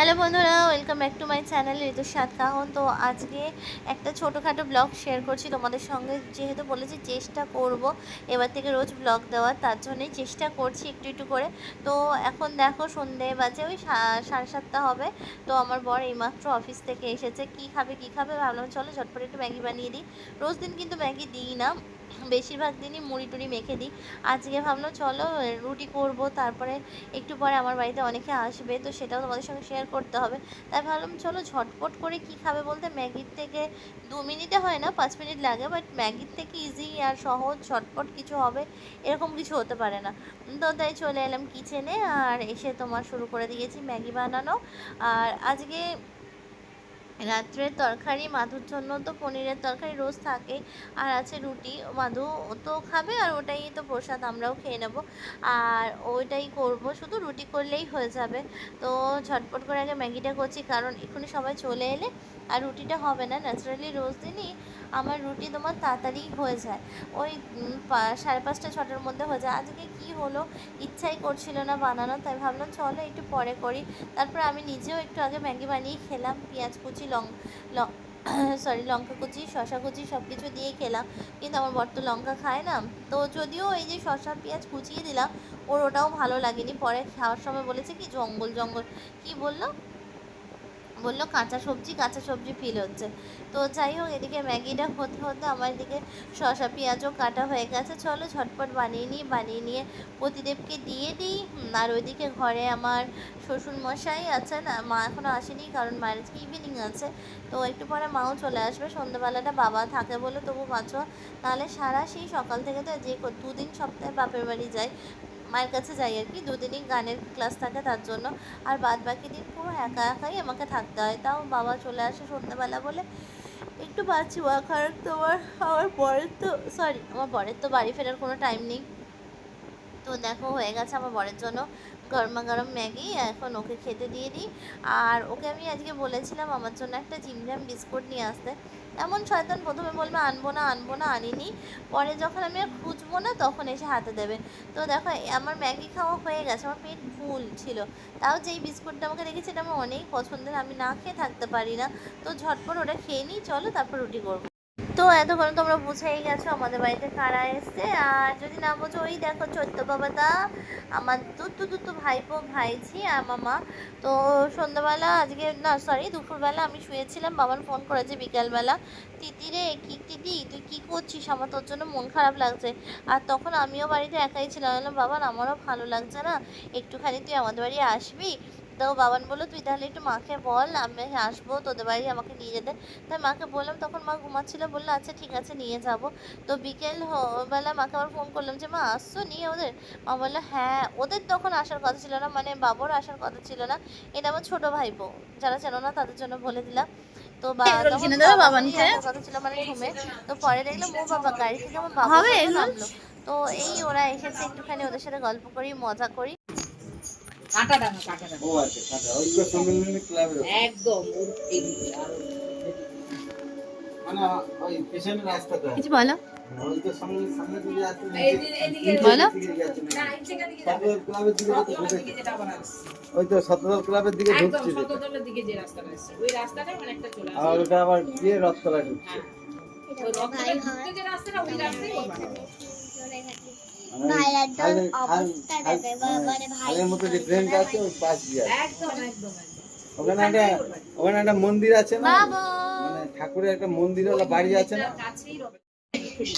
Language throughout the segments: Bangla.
হ্যালো বন্ধুরা welcome back to my channel ঋতু সাত কাহন। তো আজকে একটা ছোটোখাটো ব্লগ শেয়ার করছি তোমাদের সঙ্গে। যেহেতু বলেছি চেষ্টা করব, এবার থেকে রোজ ব্লগ দেওয়ার, তার জন্যই চেষ্টা করছি একটু একটু করে। তো এখন দেখো সন্ধে বাজে, ওই সাড়ে সাতটা হবে। তো আমার বর এইমাত্র অফিস থেকে এসেছে। কি খাবে কি খাবে ভাবলাম চলো ঝটপট একটু ম্যাগি বানিয়ে দিই। রোজ দিন কিন্তু ম্যাগি দিই না। বেশিরভাগ দিনই মুড়ি টুড়ি মেখে দিই। আজকে ভাবলাম চলো রুটি করব, তারপরে একটু পরে আমার বাড়িতে অনেকে আসবে, তো সেটাও তোমাদের সঙ্গে শেয়ার করতে হবে। তাই ভাবলাম চলো ঝটপট করে কি খাবে বলতে, ম্যাগির থেকে দু মিনিটে হয় না, পাঁচ মিনিট লাগে বাট ম্যাগির থেকে ইজি আর সহজ, ঝটপট কিছু হবে, এরকম কিছু হতে পারে না। তো তাই চলে এলাম কিচেনে আর এসে তোমার শুরু করে দিয়েছি ম্যাগি বানানো। আর আজকে রাত্রের তরকারি, মাধুর জন্য তো পনিরের তরকারি রোজ থাকে। আর আছে রুটি, মাধু তো খাবে আর ওটাই তো প্রসাদ, আমরাও খেয়ে নেব। আর ওইটাই করব, শুধু রুটি করলেই হয়ে যাবে। তো ঝটপট করে আগে ম্যাগিটা করছি, কারণ এক্ষুনি সবাই চলে এলে আর রুটিটা হবে না। ন্যাচারালি রোজ দিনই আমার রুটি তোমার তাড়াতাড়ি হয়ে যায়। ওই সাড়ে পাঁচটা, ছটার মধ্যে হয়ে যায়। আজকে কি হলো? ইচ্ছাই করছিল না বানানো তাই ভাবলাম চলো একটু পরে করি। তারপর আমি নিজেও একটু আগে ম্যাগি বানিয়ে খেলাম, পেঁয়াজ কুচি লং সরি লঙ্কা কুচি শশা কুচি সব কিছু দিয়ে খেলাম। কিন্তু আমার বর তো লঙ্কা খায় না। তো যদিও এই যে শশা পেঁয়াজ কুচিয়ে দিলাম, ওর ওটাও ভালো লাগেনি। পরে খাওয়ার সময় বলেছে কি, জঙ্গল জঙ্গল। কি বলল? বলল, কাঁচা সবজি কাঁচা সবজি ফিল হচ্ছে। তো যাই হোক, এদিকে ম্যাগিটা হতে হতে আমার এদিকে শসা, পেঁয়াজও কাটা হয়ে গেছে। চলো, ঝটপট বানিয়ে নিই, বানিয়ে নিয়ে প্রতিদেবকে দিয়ে দিই। আর ওইদিকে ঘরে আমার শ্বশুর মশাই আছেন, মা এখনও আসেনি কারণ মায়ের আজকে ইভিনিং আছে। তো একটু পরে মাও চলে আসবে। সন্ধ্যাবেলাটা বাবা থাকে বলে তবু বাঁচো নাহলে সারা সেই সকাল থেকে তো যে দুদিন সপ্তাহে বাপের বাড়ি যাই মায়ের কাছে যাই আর কি। দুদিনই গানের ক্লাস থাকে তার জন্য। আর বাদ বাকি দিন পুরো একা একাই আমাকে থাকতে হয়। তাও বাবা চলে আসে সন্ধ্যাবেলা বলে, একটু পাচ্ছি বা কারণ তোমার, আমার বরের তো সরি আমার বরের তো বাড়ি ফেরার কোনো টাইম নেই। তো দেখো হয়ে গেছে আমার বরের জন্য। গরমা গরম ম্যাগি, এখন ওকে খেতে দিয়ে দিই। আর ওকে আমি আজকে বলেছিলাম আমার জন্য একটা জিমজাম বিস্কুট নিয়ে আসতে। এমন শয়তান প্রথমে বলবে, আনব না আনব না, আনিনি। পরে যখন আমি আর খুঁজবো না, তখন এসে হাতে দেবে। তো দেখো আমার ম্যাগি খাওয়া হয়ে গেছে, আমার পেট ফুল ছিল। তাও যেই বিস্কুটটা আমাকে রেখেছে, এটা আমার অনেক পছন্দের, আমি না খেয়ে থাকতে পারি না। তো ঝটপট ওটা খেয়ে নিই, চলো তারপর রুটি করব। এতক্ষণ তোমরা বুঝেই গেছো আমাদের বাড়িতে কারা এসছে। আর যদি না বোঝো, ওই দেখো চৈত্য বাবাদা, আমার দুটো দুটো ভাইপো, ভাইঝি আর মামা। তো সন্ধ্যাবেলা আজকে, না সরি দুপুরবেলা আমি শুয়েছিলাম বাবার ফোন করেছে বিকালবেলা, তিতি রে, কি তিতি? তুই কী করছিস? আমার তোর জন্য মন খারাপ লাগছে। আর তখন আমিও বাড়িতে একাই ছিলাম। বাবা আমারও ভালো লাগছে না। একটুখানি তুই আমাদের বাড়ি আসবি তো বাবান বলল তুই তাহলে একটু মাকে বল আমি আসব তোদের বাড়ি আমাকে নিয়ে যেতে। তাই মাকে বললাম তখন মা ঘুমাচ্ছিল বলল আচ্ছা ঠিক আছে নিয়ে যাব। তো বিকেল বেলা মাকে আবার ফোন করলাম যে মা আসছো নিয়ে ওদের? মা বলল হ্যাঁ ওদের তখন আসার কথা ছিল না মানে বাবার আসার কথা ছিল না। এটা আমার ছোট ভাই ভাইপো যারা চেনো না তাদের জন্য বলে দিলাম। তো বাবানকে? আসার কথা ছিল মানে ঘুমে। তো পরে দেখলাম ও বাবা গাড়ি থেকে আমার বাবা? নামলো? তো এই ওরা এসেছে একটুখানি ওদের সাথে গল্প করি মজা করি। কাঁটা ডাঙা কাঁটা ডাঙা ও আচ্ছা কাঁটা সম্মেলনী ক্লাবের একদম। মানে ওই পেছনের রাস্তাটা। কিছু বলো। সামনে দিকে যাচ্ছে এদিকে- এদিকে বলো। ওই তো সদর ক্লাবের দিকে ঢুকছে মানে একটা চলে আসে। আর ওটা আবার গিয়ে রথতলা ঢুকছে। হ্যাঁ। রথতলা ঢুকতে যে রাস্তাটা, ওই রাস্তাই মতো যে ড্রেনটা আছে পাশ দিয়ে। ওখানে একটা ওখানে একটা মন্দির আছে না? মানে ঠাকুরের একটা মন্দিরওয়ালা বাড়ি আছে না।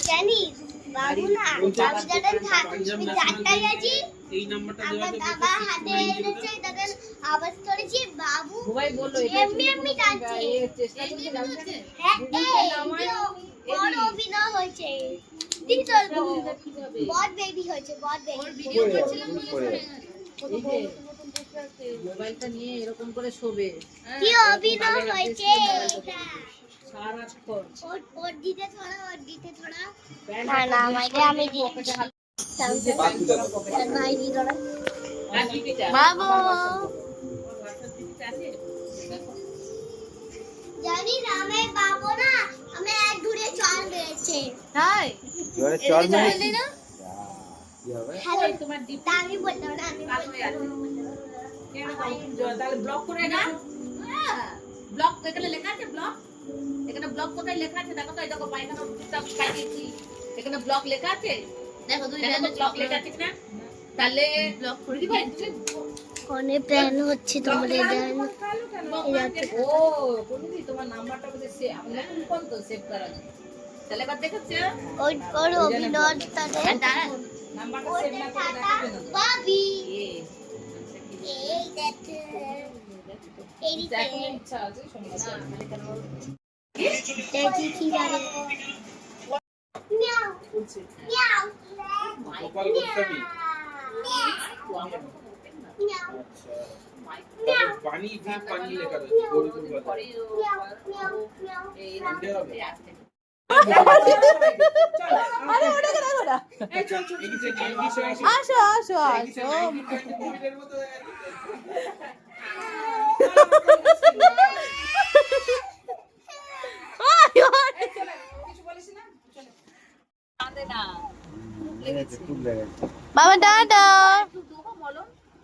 জানিস বাবু না আমি যখন আমি চারটায় আছি আমার বাবা হাতে এনেছে তখন আওয়াজ করেছি বাবু বলল, এমনি এমনি করছে হ্যাঁ এই বড় অভিনয় হয়েছে। দিদি বড় বেবি হয়েছে বড় বেবি যাচ্ছে, পড়ে যাচ্ছে। মোবাইলটা নিয়ে এরকম করে শোবে। হ্যাঁ, কি অভিনয় হয়েছে? মোবাইলটা এটা। সারাক্ষণ ওর ওর দিতে থোড়া ওর দিতে থোড়া না না আমাকে আমি দিয়ে পকেটে হাত বাকি দেখো। ভাই দি ধরা। আর দিদিটা। বাবু। দেখো জানি না আমি দূরে তাই জোরে চল না? তোমার ডিপ আমি বললাম না আমি কালো আছে। বললাম তাহলে ব্লক করে না। ব্লক এখানে লেখা আছে ব্লক এখানে ব্লক কোথায় লেখা আছে? দেখো তো এই দেখো পায়খানা টুকটাক কাটিয়েছি এখানে ব্লক লেখা আছে? দেখো দুই দেখো ব্লক লেখা আছে। কিনা? তাহলে ব্লক করে দিবা ফোনে প্ল্যান হচ্ছে তোমাদের ও তোমার নাম্বারটা বলে সে আমরা কোন কোন তো সেভ করা দেখেছে ওই ওর অভিনয় তাদের। নাম্বারটা সেভ না করে দেখাবে না তো। বাবি এই দেখে। এই দেখো। ইচ্ছা আছে সমস্যা দেখি কি জানে মিয়াও মিয়াও। গোপাল গোস্বামী মিয়াও। পানি পানি লেখা রয়েছে। এই হবে আরে ওটাকে রাখো না আসো আসো আসো বাবা টাটা। একটু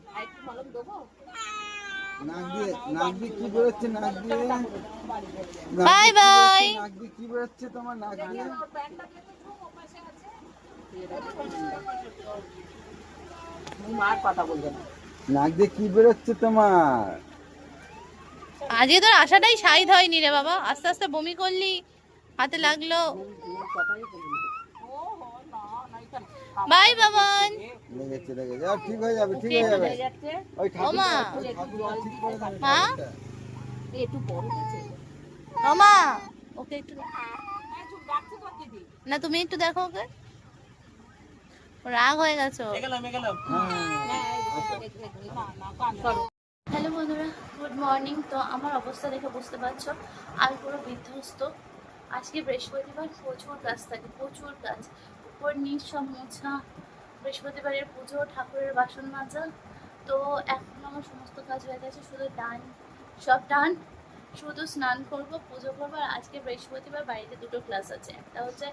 আর একটু মলম দেবো। Bye bye. নাক দিয়ে কি বেরোচ্ছে তোমার আজকে তোর আশাটাই সাইড হয়নি রে বাবা। আস্তে আস্তে বমি করলি হাতে লাগল। বাই বাবান। লেগেছে লেগেছে। আর ঠিক হয়ে যাবে ঠিক হয়ে যাবে। ওই ঠাকুর মা? একটু বড় আছে ওমা। ওকে একটু না তুমি একটু দেখো ওকে। রাগ হয়ে গেছো হ্যালো বন্ধুরা গুড মর্নিং। তো আমার অবস্থা দেখে বুঝতে পারছ আমি পুরো বিধ্বস্ত। আজকে বৃহস্পতিবার প্রচুর গাছ থাকে প্রচুর কাজ উপর নিচ সব মোছা বৃহস্পতিবারের পুজো, ঠাকুরের বাসন মাজা। তো এখন আমার সমস্ত কাজ হয়ে গেছে, শুধু ডান সব ডান শুধু স্নান করব, পুজো করব, আর আজকে বৃহস্পতিবার বাড়িতে দুটো ক্লাস আছে। একটা হচ্ছে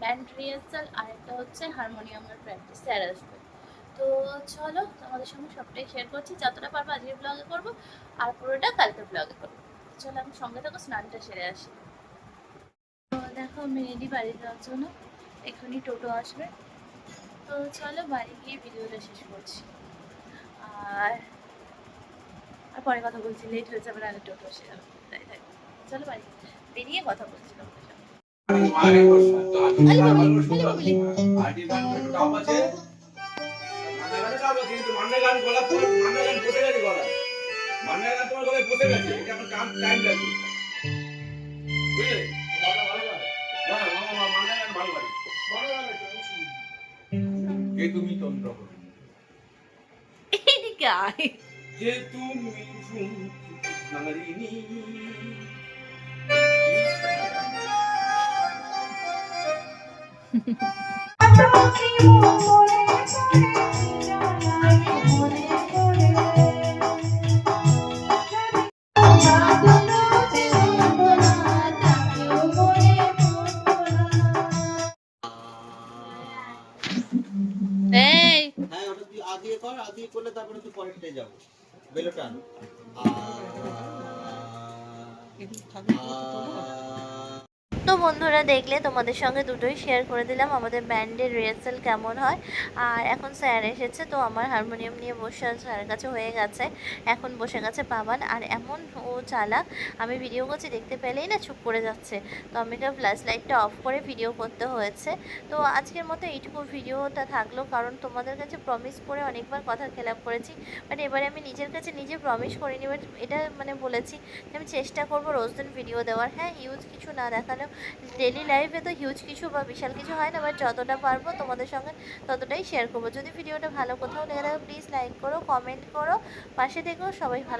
ব্যান্ড রিহার্সাল আর একটা হচ্ছে হারমোনিয়ামের প্র্যাকটিস স্যার আসবে। তো চলো, তোমাদের সঙ্গে সবটাই শেয়ার করছি। যতটা পারব আজকে ব্লগে করব, আর পুরোটা কালকে ব্লগে করব। চলো, আমি সঙ্গে থাকো, স্নানটা সেরে আসি। দেখো আমি রেডি বাড়ি যাওয়ার জন্য এখনই টোটো আসবে তো চলো বাড়ি গিয়ে ভিডিওটা শেষ করছি আর আর পরে কথা বলছি লেট হয়ে যাবে আগে টোটো যাবে তাই তাই চলো বাড়ি বেরিয়ে কথা বলছি তোমাদের সঙ্গে আরে বাবলি বাবলি আইডি গান একটু ডাব আছে মান্না গানে ডাব আছে কিন্তু মান্না গান গলা পর মান্না গান বসে গেছে গলা মান্না গান তোমার গলায় বসে গেছে এটা আমার কাম টাইম লাগবে বুঝলে গলা ভালো ভালো কে তুমি তন্ত্র এদিকে আয়। যে তুমি নারিনী ওটা কর আ দিয়ে করলে তারপরে তুই পরেরটায় যাব। বেলোটা আনো তো বন্ধুরা দেখলে তোমাদের সঙ্গে দুটোই শেয়ার করে দিলাম, আমাদের ব্যান্ডের রিহার্সাল কেমন হয়। আর এখন স্যার এসেছে, তো আমার হারমোনিয়াম নিয়ে বসে স্যারের কাছে হয়ে গেছে, এখন বসে গেছে পাবান আর এমন ও চালাক, আমি ভিডিও করছি, দেখতে পেলেই না চুপ করে যাচ্ছে। তো আমাকে ফ্ল্যাশ লাইটটা অফ করে ভিডিও করতে হয়েছে। তো আজকের মতো এইটুকু ভিডিওটা থাকল, কারণ তোমাদের কাছে প্রমিস করে অনেকবার কথা খেলাপ করেছি। বাট এবারে আমি নিজের কাছে নিজে প্রমিস করিনি বাট এটা মানে বলেছি আমি চেষ্টা করব রোজ দিন ভিডিও দেওয়ার। হ্যাঁ হিউজ কিছু না দেখালেও ডেলি লাইফে তো হিউজ কিছু বা বিশাল কিছু হয় না বাট যতটা পারব তোমাদের সঙ্গে ততটাই শেয়ার করব। যদি ভিডিওটা ভালো কোথাও লেগে থাকে প্লিজ লাইক করো কমেন্ট করো, পাশে দেখো সবাই ভালো